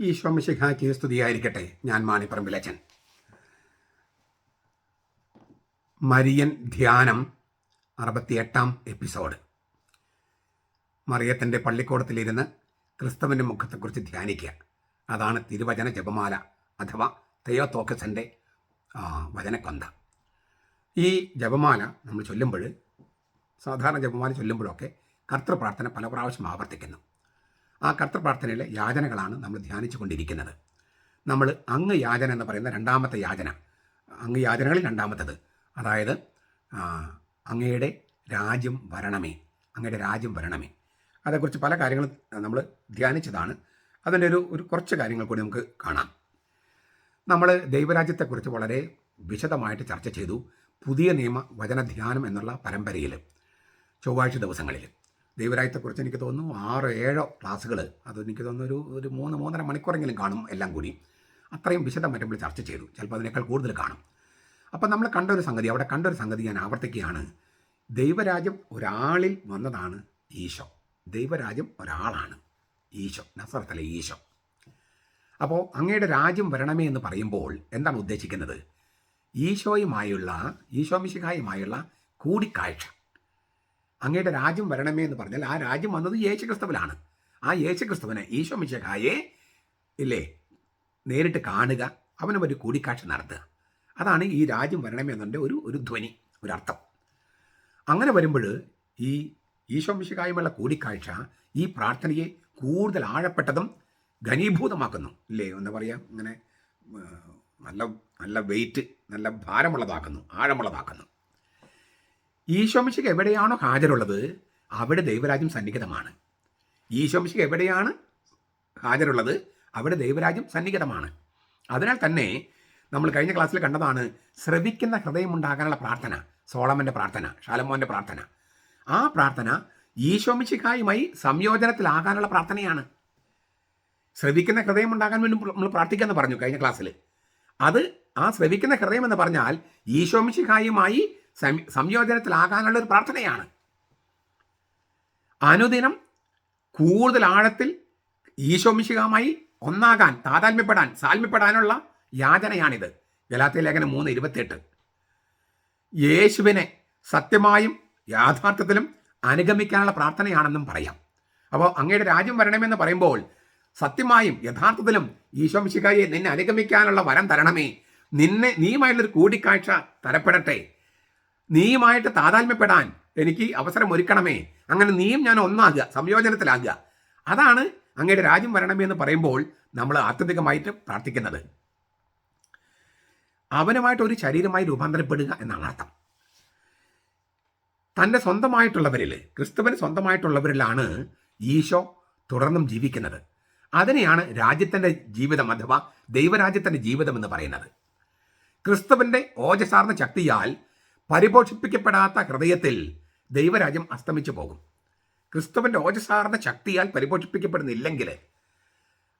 ഈശ്വമിശിഖാക്ക് സ്തുതിയായിരിക്കട്ടെ. ഞാൻ മാണിപ്പറമ്പിലച്ചൻ മരിയൻ ധ്യാനം അറുപത്തിയെട്ടാം എപ്പിസോഡ്. മറിയത്തിന്റെ പള്ളിക്കൂടത്തിലിരുന്ന് ക്രിസ്തുവിന്റെ മുഖത്തെക്കുറിച്ച് ധ്യാനിക്കുക. അതാണ് തിരുവചന ജപമാല അഥവാ തെയോത്തോക്കസന്റെ വചനക്കൊന്ത. ഈ ജപമാല നമ്മൾ ചൊല്ലുമ്പോൾ സാധാരണ ജപമാല ചൊല്ലുമ്പോഴൊക്കെ കർത്തൃപ്രാർത്ഥന പല പ്രാവശ്യം ആവർത്തിക്കുന്നു. ആ കർത്തൃപ്രാർത്ഥനയിലെ യാചനകളാണ് നമ്മൾ ധ്യാനിച്ചു കൊണ്ടിരിക്കുന്നത് നമ്മൾ അങ്ങ് യാചന എന്ന് പറയുന്ന രണ്ടാമത്തെ യാചന അങ്ങ് യാചനകളിൽ രണ്ടാമത്തത്. അതായത് അങ്ങയുടെ രാജ്യം വരണമേ അങ്ങയുടെ രാജ്യം വരണമേ. അതേക്കുറിച്ച് പല കാര്യങ്ങളും നമ്മൾ ധ്യാനിച്ചതാണ്. അതിന്റെ ഒരു ഒരു കുറച്ച് കാര്യങ്ങൾ കൂടി നമുക്ക് കാണാം. നമ്മൾ ദൈവരാജ്യത്തെക്കുറിച്ച് വളരെ വിശദമായിട്ട് ചർച്ച ചെയ്തു. പുതിയ നിയമ വചനധ്യാനം എന്നുള്ള പരമ്പരയിൽ ചൊവ്വാഴ്ച ദിവസങ്ങളിൽ. ദൈവരാജ്യത്തെക്കുറിച്ച് എനിക്ക് തോന്നുന്നു ആറോ ഏഴോ ക്ലാസ്സുകൾ അത് എനിക്ക് തോന്നുന്നു ഒരു ഒരു മൂന്ന് മൂന്നര മണിക്കൂറെങ്കിലും കാണും എല്ലാം കൂടി. അത്രയും വിശദമായിട്ട് നമ്മൾ ചർച്ച ചെയ്തു. ചിലപ്പോൾ അതിനേക്കാൾ കൂടുതൽ കാണും. അപ്പം നമ്മൾ കണ്ട ഒരു സംഗതി അവിടെ കണ്ട ഒരു സംഗതി ഞാൻ ആവർത്തിക്കുകയാണ്. ദൈവരാജ്യം ഒരാളിൽ വന്നതാണ് ഈശോ. ദൈവരാജ്യം ഒരാളാണ് ഈശോ നസറത്തലെ ഈശോ. അപ്പോൾ അങ്ങയുടെ രാജ്യം വരണമേ എന്ന് പറയുമ്പോൾ എന്താണ് ഉദ്ദേശിക്കുന്നത്? ഈശോയുമായുള്ള ഈശോമിശിഹായുമായുള്ള കൂടിക്കാഴ്ച. അങ്ങയുടെ രാജ്യം വരണമേ എന്ന് പറഞ്ഞാൽ ആ രാജ്യം വന്നത് യേശുക്രിസ്തുവിലാണ്. ആ യേശുക്രിസ്തുവിനെ ഈശോ മിശിഹായെ ഇല്ലേ നേരിട്ട് കാണുക അവനും ഒരു കൂടിക്കാഴ്ച നടത്തുക. അതാണ് ഈ രാജ്യം വരണമേ എന്നതിന്റെ ഒരു ഒരു ധ്വനി ഒരർത്ഥം. അങ്ങനെ വരുമ്പോൾ ഈ ഈശോ മിശിഹായുമുള്ള കൂടിക്കാഴ്ച ഈ പ്രാർത്ഥനയെ കൂടുതൽ ആഴപ്പെട്ടതും ഘനീഭൂതമാക്കുന്നു. ഇല്ലേ എന്താ പറയുക ഇങ്ങനെ നല്ല നല്ല വെയിറ്റ് നല്ല ഭാരമുള്ളതാക്കുന്നു ആഴമുള്ളതാക്കുന്നു. ഈശോമിശിക്ക് എവിടെയാണോ ഹാജരുള്ളത് അവിടെ ദൈവരാജ്യം സന്നിഹിതമാണ്. ഈശോമിശിക്ക് എവിടെയാണ് ഹാജരുള്ളത് അവിടെ ദൈവരാജ്യം സന്നിഹിതമാണ്. അതിനാൽ തന്നെ നമ്മൾ കഴിഞ്ഞ ക്ലാസ്സിൽ കണ്ടതാണ് ശ്രവിക്കുന്ന ഹൃദയമുണ്ടാകാനുള്ള പ്രാർത്ഥന സോളമന്റെ പ്രാർത്ഥന ഷാലമോന്റെ പ്രാർത്ഥന. ആ പ്രാർത്ഥന ഈശോമിശിക്കായുമായി സംയോജനത്തിലാകാനുള്ള പ്രാർത്ഥനയാണ്. ശ്രവിക്കുന്ന ഹൃദയം ഉണ്ടാകാൻ വേണ്ടി നമ്മൾ പ്രാർത്ഥിക്കാമെന്ന് പറഞ്ഞു കഴിഞ്ഞ ക്ലാസ്സിൽ. അത് ആ ശ്രവിക്കുന്ന ഹൃദയം എന്ന് പറഞ്ഞാൽ ഈശോമിശിഹായുമായി സം- സംയോജനത്തിലാകാനുള്ള ഒരു പ്രാർത്ഥനയാണ്. അനുദിനം കൂടുതൽ ആഴത്തിൽ ഈശോമിശികമായി ഒന്നാകാൻ താതാത്മ്യപ്പെടാൻ സാൽമ്യപ്പെടാനുള്ള യാചനയാണിത്. ഗലാത്തിയ ലേഖനം മൂന്ന് ഇരുപത്തിയെട്ട്. യേശുവിനെ സത്യമായും യാഥാർത്ഥ്യത്തിലും അനുഗമിക്കാനുള്ള പ്രാർത്ഥനയാണെന്നും പറയാം. അപ്പോൾ അങ്ങയുടെ രാജ്യം വരണമെന്ന് പറയുമ്പോൾ സത്യമായും യഥാർത്ഥത്തിലും ഈശോമിശികായെ നിന്നെ അനുഗമിക്കാനുള്ള വരം തരണമേ. നിന്നെ നീയുമായുള്ളൊരു കൂടിക്കാഴ്ച തരപ്പെടട്ടെ. നീയുമായിട്ട് താതാത്മ്യപ്പെടാൻ എനിക്ക് അവസരം ഒരുക്കണമേ. അങ്ങനെ നീയും ഞാൻ ഒന്നാകുക സംയോജനത്തിലാകുക. അതാണ് അങ്ങയുടെ രാജ്യം വരണമേ എന്ന് പറയുമ്പോൾ നമ്മൾ ആത്യന്തികമായിട്ട് പ്രാർത്ഥിക്കുന്നത്. അവനുമായിട്ട് ഒരു ശരീരമായി രൂപാന്തരപ്പെടുക എന്നാണ് അർത്ഥം. തന്റെ സ്വന്തമായിട്ടുള്ളവരിൽ ക്രിസ്തുവിന് സ്വന്തമായിട്ടുള്ളവരിലാണ് ഈശോ തുടർന്നും ജീവിക്കുന്നത്. അതിനെയാണ് രാജ്യത്തിന്റെ ജീവിതം അഥവാ ദൈവരാജ്യത്തിന്റെ ജീവിതം എന്ന് പറയുന്നത്. ക്രിസ്തുവിന്റെ ഓജസാർന്ന ശക്തിയാൽ പരിപോഷിപ്പിക്കപ്പെടാത്ത ഹൃദയത്തിൽ ദൈവരാജ്യം അസ്തമിച്ചു പോകും. ക്രിസ്തുവിന്റെ ഓജസാർന്ന ശക്തിയാൽ പരിപോഷിപ്പിക്കപ്പെടുന്നില്ലെങ്കിൽ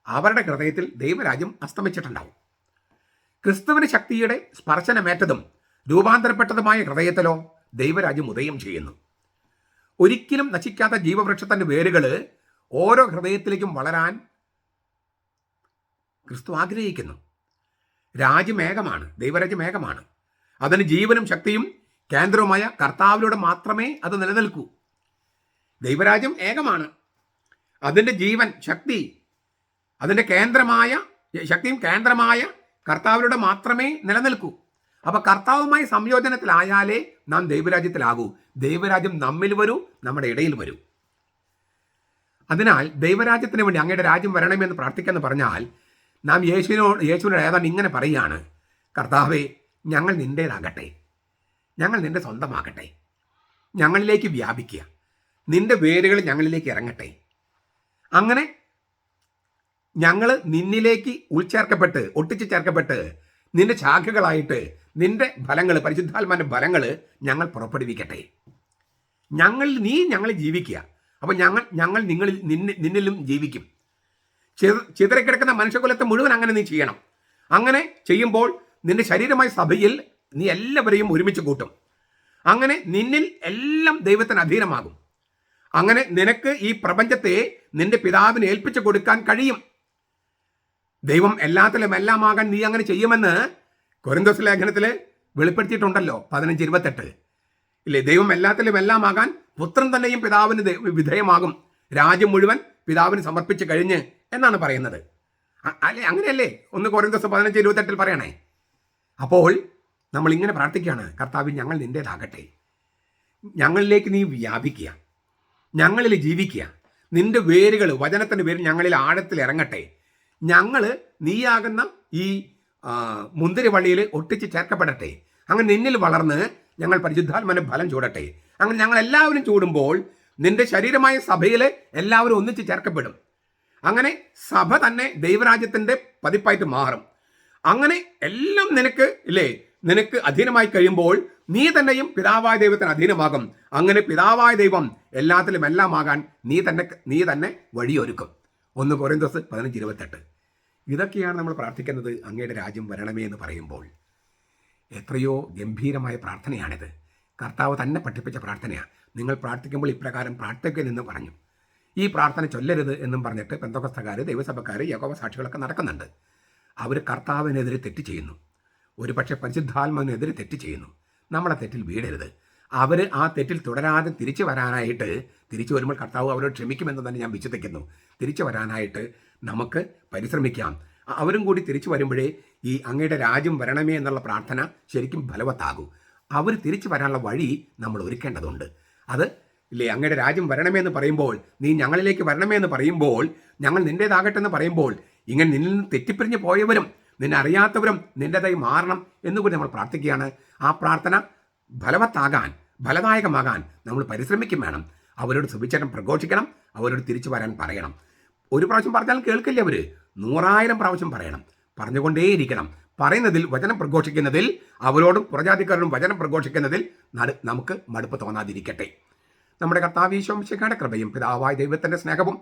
അവരുടെ ഹൃദയത്തിൽ ദൈവരാജ്യം അസ്തമിച്ചിട്ടുണ്ടാവും. ക്രിസ്തുവിന് ശക്തിയുടെ സ്പർശനമേറ്റതും രൂപാന്തരപ്പെട്ടതുമായ ഹൃദയത്തിലോ ദൈവരാജ്യം ഉദയം ചെയ്യുന്നു. ഒരിക്കലും നശിക്കാത്ത ജീവവൃക്ഷത്തിന്റെ വേരുകൾ ഓരോ ഹൃദയത്തിലേക്കും വളരാൻ ക്രിസ്തു ആഗ്രഹിക്കുന്നു. രാജ്യമേകമാണ് ദൈവരാജ്യമേകമാണ് അതിന് ജീവനും ശക്തിയും കേന്ദ്രവുമായ കർത്താവിലൂടെ മാത്രമേ അത് നിലനിൽക്കൂ. ദൈവരാജ്യം ഏകമാണ്. അതിന്റെ ജീവൻ ശക്തി അതിന്റെ കേന്ദ്രമായ ശക്തിയും കേന്ദ്രമായ കർത്താവിലൂടെ മാത്രമേ നിലനിൽക്കൂ. അപ്പൊ കർത്താവുമായി സംയോജനത്തിലായാലേ നാം ദൈവരാജ്യത്തിലാകൂ. ദൈവരാജ്യം നമ്മിൽ വരൂ നമ്മുടെ ഇടയിൽ വരൂ. അതിനാൽ ദൈവരാജ്യത്തിന് വേണ്ടി അങ്ങയുടെ രാജ്യം വരണമെന്ന് പ്രാർത്ഥിക്കാന്ന് പറഞ്ഞാൽ നാം യേശുവിനോട് യേശുവിനോട് ഏതാണ്ട് ഇങ്ങനെ പറയുകയാണ്. കർത്താവേ ഞങ്ങൾ നിന്റേതാകട്ടെ ഞങ്ങൾ നിന്റെ സ്വന്തമാകട്ടെ. ഞങ്ങളിലേക്ക് വ്യാപിക്കുക. നിന്റെ വേരുകൾ ഞങ്ങളിലേക്ക് ഇറങ്ങട്ടെ. അങ്ങനെ ഞങ്ങൾ നിന്നിലേക്ക് ഉൾച്ചേർക്കപ്പെട്ട് ഒട്ടിച്ചു ചേർക്കപ്പെട്ട് നിന്റെ ശാഖകളായിട്ട് നിന്റെ ഫലങ്ങൾ പരിശുദ്ധാത്മാന്റെ ഫലങ്ങൾ ഞങ്ങൾ പുറപ്പെടുവിക്കട്ടെ. ഞങ്ങൾ നീ ഞങ്ങൾ ജീവിക്കുക. അപ്പം ഞങ്ങൾ ഞങ്ങൾ നിങ്ങളിൽ നിന്നെ നിന്നിലും ജീവിക്കും. ചിത- ചിതറിക്കിടക്കുന്ന മനുഷ്യകുലത്തെ മുഴുവൻ അങ്ങനെ നീ ചെയ്യണം. അങ്ങനെ ചെയ്യുമ്പോൾ നിന്റെ ശരീരമായ സഭയിൽ നീ എല്ലാവരെയും ഒരുമിച്ച് കൂട്ടും. അങ്ങനെ നിന്നിൽ എല്ലാം ദൈവത്തിന് അധീനമാകും. അങ്ങനെ നിനക്ക് ഈ പ്രപഞ്ചത്തെ നിന്റെ പിതാവിന് ഏൽപ്പിച്ചു കൊടുക്കാൻ കഴിയും. ദൈവം എല്ലാത്തിലും എല്ലാമാകാൻ നീ അങ്ങനെ ചെയ്യുമെന്ന് കൊരിന്തോസ് ലേഖനത്തിൽ വെളിപ്പെടുത്തിയിട്ടുണ്ടല്ലോ പതിനഞ്ച് ഇരുപത്തെട്ട്. ഇല്ലേ ദൈവം എല്ലാത്തിലും എല്ലാമാകാൻ പുത്രൻ തന്നെയും പിതാവിന് വിധേയമാകും. രാജ്യം മുഴുവൻ പിതാവിന് സമർപ്പിച്ച് കഴിഞ്ഞ് എന്നാണ് പറയുന്നത്. അല്ലേ അങ്ങനെയല്ലേ? ഒന്ന് കൊരിന്തോസ് പതിനഞ്ച് ഇരുപത്തെട്ടിൽ പറയണേ. അപ്പോൾ നമ്മൾ ഇങ്ങനെ പ്രാർത്ഥിക്കുകയാണ് കർത്താവ് ഞങ്ങൾ നിന്റേതാകട്ടെ ഞങ്ങളിലേക്ക് നീ വ്യാപിക്കുക. ഞങ്ങളിൽ ജീവിക്കുക. നിന്റെ വേരുകൾ വചനത്തിന്റെ പേര് ഞങ്ങളിൽ ആഴത്തിൽ ഇറങ്ങട്ടെ. ഞങ്ങൾ നീയാകുന്ന ഈ മുന്തിരിവള്ളിയിൽ ഒട്ടിച്ച് ചേർക്കപ്പെടട്ടെ. അങ്ങനെ നിന്നിൽ വളർന്ന് ഞങ്ങൾ പരിശുദ്ധാത്മന ഫലം ചൂടട്ടെ. അങ്ങനെ ഞങ്ങൾ എല്ലാവരും ചൂടുമ്പോൾ നിന്റെ ശരീരമായ സഭയിൽ എല്ലാവരും ഒന്നിച്ച് ചേർക്കപ്പെടും. അങ്ങനെ സഭ തന്നെ ദൈവരാജ്യത്തിന്റെ പതിപ്പായിട്ട് മാറും. അങ്ങനെ എല്ലാം നിനക്ക് ഇല്ലേ? നിനക്ക് അധീനമായി കഴിയുമ്പോൾ നീ തന്നെയും പിതാവായ ദൈവത്തിന് അധീനമാകും. അങ്ങനെ പിതാവായ ദൈവം എല്ലാത്തിലും എല്ലാമാകാൻ നീ തന്നെ നീ തന്നെ വഴിയൊരുക്കും. ഒന്ന് കൊറിന്തോസ് പതിനഞ്ച് ഇരുപത്തെട്ട്. ഇതൊക്കെയാണ് നമ്മൾ പ്രാർത്ഥിക്കുന്നത് അങ്ങയുടെ രാജ്യം വരണമേ എന്ന് പറയുമ്പോൾ. എത്രയോ ഗംഭീരമായ പ്രാർത്ഥനയാണിത്. കർത്താവ് തന്നെ പഠിപ്പിച്ച പ്രാർത്ഥനയാണ് നിങ്ങൾ പ്രാർത്ഥിക്കുമ്പോൾ ഇപ്രകാരം പ്രാർത്ഥിക്കരുതെന്ന് പറഞ്ഞു. ഈ പ്രാർത്ഥന ചൊല്ലരുത് എന്നും പറഞ്ഞിട്ട് പെന്തോക്കസ്ഥക്കാർ ദൈവസഭക്കാർ യഹോവ സാക്ഷികളൊക്കെ നടക്കുന്നുണ്ട്. അവർ കർത്താവിനെതിരെ തെറ്റ് ചെയ്യുന്നു. ഒരു പക്ഷേ പരിശുദ്ധാത്മാവിനെതിരെ തെറ്റ് ചെയ്യുന്നു. നമ്മളെ തെറ്റിൽ വീടരുത്. അവർ ആ തെറ്റിൽ തുടരാതെ തിരിച്ചു വരാനായിട്ട് തിരിച്ചു വരുമ്പോൾ കർത്താവ് അവരോട് ക്ഷമിക്കുമെന്ന് തന്നെ ഞാൻ വിശ്വസിക്കുന്നു. തിരിച്ചു വരാനായിട്ട് നമുക്ക് പരിശ്രമിക്കാം. അവരും കൂടി തിരിച്ചു വരുമ്പോഴേ ഈ അങ്ങയുടെ രാജ്യം വരണമേ എന്നുള്ള പ്രാർത്ഥന ശരിക്കും ഫലവത്താകൂ. അവർ തിരിച്ചു വരാനുള്ള വഴി നമ്മൾ ഒരുക്കേണ്ടതുണ്ട്. അത് ഇല്ലേ അങ്ങയുടെ രാജ്യം വരണമേ എന്ന് പറയുമ്പോൾ നീ ഞങ്ങളിലേക്ക് വരണമേ എന്ന് പറയുമ്പോൾ ഞങ്ങൾ നിന്റേതാകട്ടെ എന്ന് പറയുമ്പോൾ ഇങ്ങനെ നിന്നിൽ നിന്ന് തെറ്റിപ്പിരിഞ്ഞ് പോയവരും നിന്നെ അറിയാത്തവരും നിന്റെതായി മാറണം എന്നുകൂടി നമ്മൾ പ്രാർത്ഥിക്കുകയാണ്. ആ പ്രാർത്ഥന ഫലവത്താകാൻ ഫലദായകമാകാൻ നമ്മൾ പരിശ്രമിക്കും വേണം. അവരോട് സുവിശേഷം പ്രഘോഷിക്കണം അവരോട് തിരിച്ചു വരാൻ പറയണം. ഒരു പ്രാവശ്യം പറഞ്ഞാൽ കേൾക്കില്ല അവർ നൂറായിരം പ്രാവശ്യം പറയണം. പറഞ്ഞുകൊണ്ടേയിരിക്കണം. പറയുന്നതിൽ വചനം പ്രഘോഷിക്കുന്നതിൽ അവരോടും പുറജാതിക്കാരോടും വചനം പ്രഘോഷിക്കുന്നതിൽ നമുക്ക് മടുപ്പ് തോന്നാതിരിക്കട്ടെ. നമ്മുടെ കർത്താവീശോംശിഖയുടെ കൃപയും പിതാവായ ദൈവത്തിന്റെ സ്നേഹവും